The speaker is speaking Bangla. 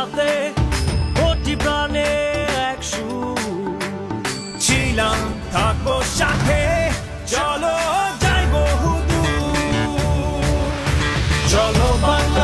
সাথে কোটি প্রাণে এক ছিলাম থাকব সাথে চলো যাই বহু চলো বাংলা